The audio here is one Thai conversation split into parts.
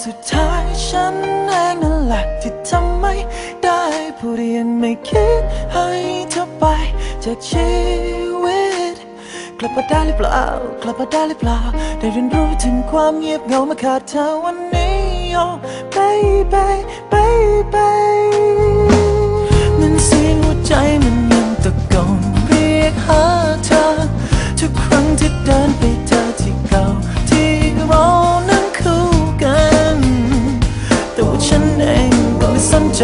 สุดท้ายฉันเองนั่นแหละที่ทำไม่ได้ผู้เรียนไม่คิดให้เธอไปจากชีวิต กลับมาได้หรือเปล่ากลับมาได้หรือเปล่า ได้เรียนรู้ถึงความเงียบเหงามาขาดเธอวันนี้ oh baby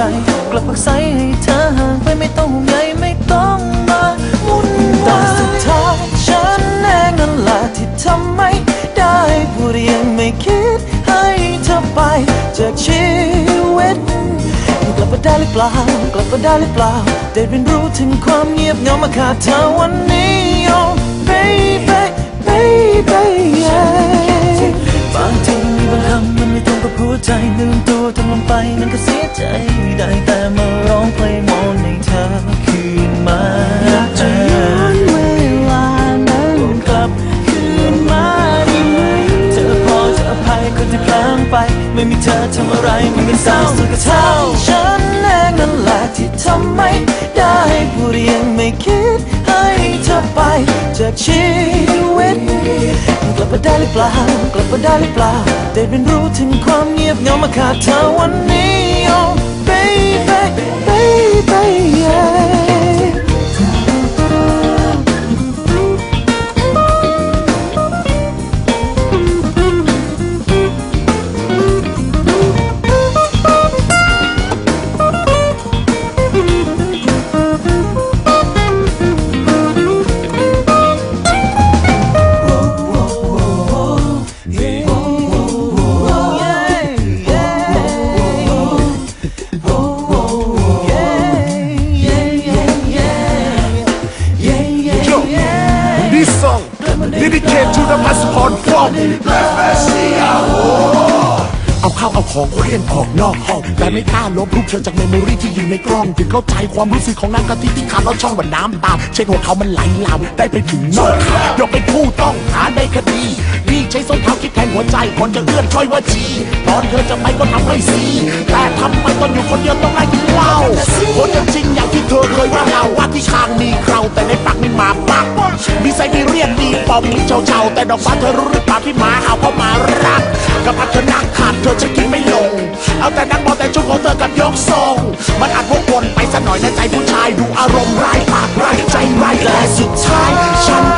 ใจกลับปักใสให้เธอห่างไปไม่ต้องห่วงใยไม่ต้องมาวุ่นวายแต่สุดท้ายฉันเองนั่นแหละที่ทำไม่ได้พูดยังไม่คิดให้เธอไปจากชีวิตกลับมาได้หรือเปล่ากลับมาได้หรือเปล่าได้เรียนรู้ถึงความเงียบเหงามาขาดเธอวันนี้ oh baby baby yeah ไป ไม่มีเธอทำอะไรมันไม่เศร้าสุดกับเท่าฉันเองนั่นแหละที่ทำไม่ได้ผู้เรียงไม่คิดให้เธอไป จากชีวิตกลับมาได้หรือเปล่ากลับมาได้หรือเปล่าได้เรียนรู้ถึงความเงียบเหงามาขาดเธอวันนี้ passport from เอาข้าวเอาของเคลื่อนออกนอกห้องแต่ไม่กล้าลบรูปเธอจากเมมโมรีที่อยู่ในกล้อง ถึงเข้าใจความรู้สึกของนางกะทิที่ขาดแล้วช่องว่าน้ำตาเช็ดหัวเขามันไหลลามได้ไปถึงนอกขายกเป็นผู้ต้องหาในคดีพี่ใช้ส้นเท้าคิดแทนหัวใจก่อนจะเอื้อนช่อยว่าจีตอนเธอจะไปก็ทำให้สีแต่ทำไมตอนอยู่คนเดียวต้องไล่กินเหล้าคน รียนดีปอมมีเฉาเฉาๆแต่ดอกฟ้าเธอรู้หรือเปล่าพี่หมาเห่าเข้ามารักกับพัดเธอนักขาดเธอจะกินไม่ลง เอาแต่นั่งมองแต่ชุดของเธอกับยกทรง มันอาจวกวนไปสักหน่อยในใจผู้ชายดูอารมณ์ร้ายปากร้ายใจร้ายและสุดท้ายฉัน